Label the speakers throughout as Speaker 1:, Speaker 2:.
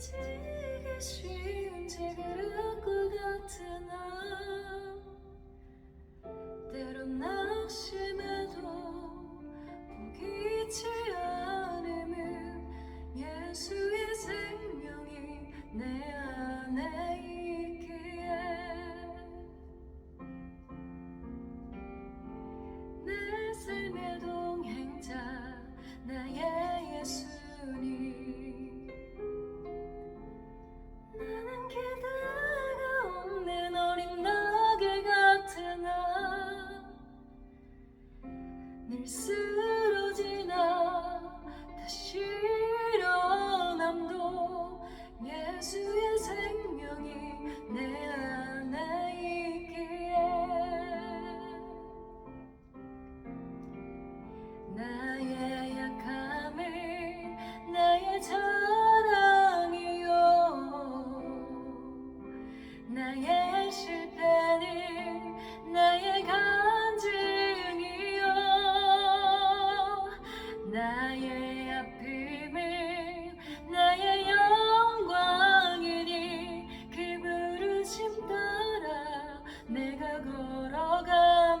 Speaker 1: 지기 쉬운 제그릇과 같으나 내 삶의 동행자 나의 예수님. 나는 기대가 없는 어린 나귀 같으나 늘 쓰 나의 실패는 나의 간증이요. 나의 아픔은 나의 영광이니 그 부르심 따라 내가 걸어갑니다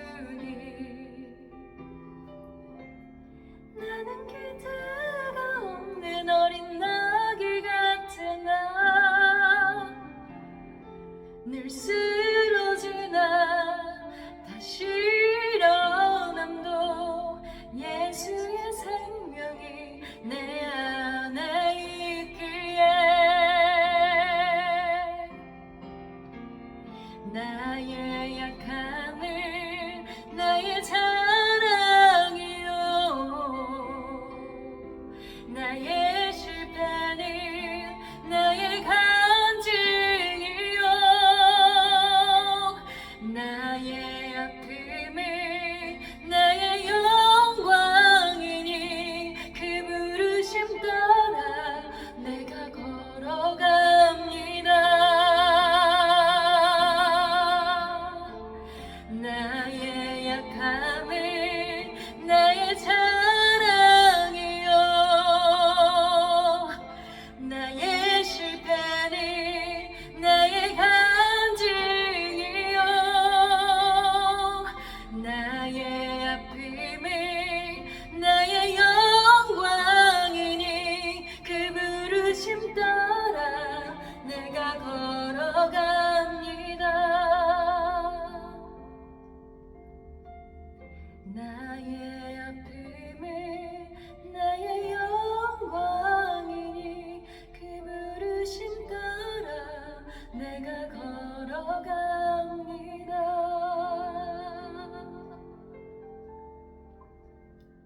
Speaker 1: 약함을 약함을 나의 자랑이요. 나의 실패는 나의 간증이요. 나의 아픔은 나의 영광이니 그 부르심 따라 내가 걸 걸어갑니다.